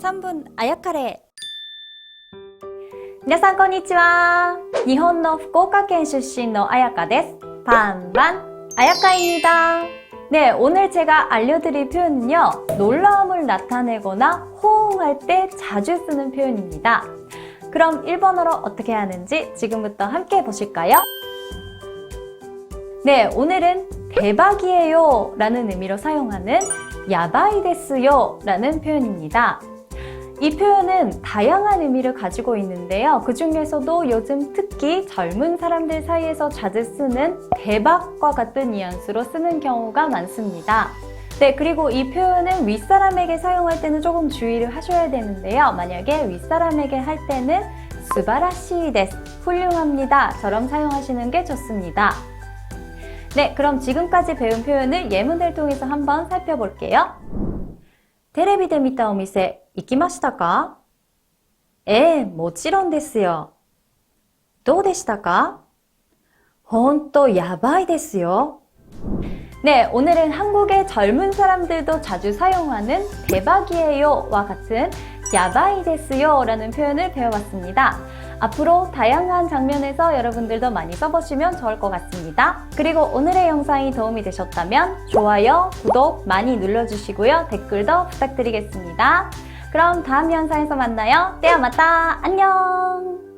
3分あやかれ皆さんこんにちは日本の福岡県出身のあやかです반반 아야카입니다 네, 오늘 제가 알려드릴 표현은요 놀라움을 나타내거나 호응할 때 자주 쓰는 표현입니다 그럼 일본어로 어떻게 하는지 지금부터 함께 보실까요? 네, 오늘은 대박이에요 라는 의미로 사용하는 야바이 데스요 라는 표현입니다. 이 표현은 다양한 의미를 가지고 있는데요. 그 중에서도 요즘 특히 젊은 사람들 사이에서 자주 쓰는 대박과 같은 뉘앙스로 쓰는 경우가 많습니다. 네, 그리고 이 표현은 윗사람에게 사용할 때는 조금 주의를 하셔야 되는데요. 만약에 윗사람에게 할 때는 스바라시 데스, 훌륭합니다.처럼 사용하시는 게 좋습니다. 네, 그럼 지금까지 배운 표현을 예문을 통해서 한번 살펴볼게요. テレビで見たお店行きましたかええ、もちろんですよ。どうでしたかほんとやばいですよ。 네, 오늘은 한국의 젊은 사람들도 자주 사용하는 대박이에요와 같은 야바이 데스요 라는 표현을 배워봤습니다. 앞으로 다양한 장면에서 여러분들도 많이 써보시면 좋을 것 같습니다. 그리고 오늘의 영상이 도움이 되셨다면 좋아요, 구독 많이 눌러주시고요. 댓글도 부탁드리겠습니다. 그럼 다음 영상에서 만나요. 떼어 맞다. 안녕!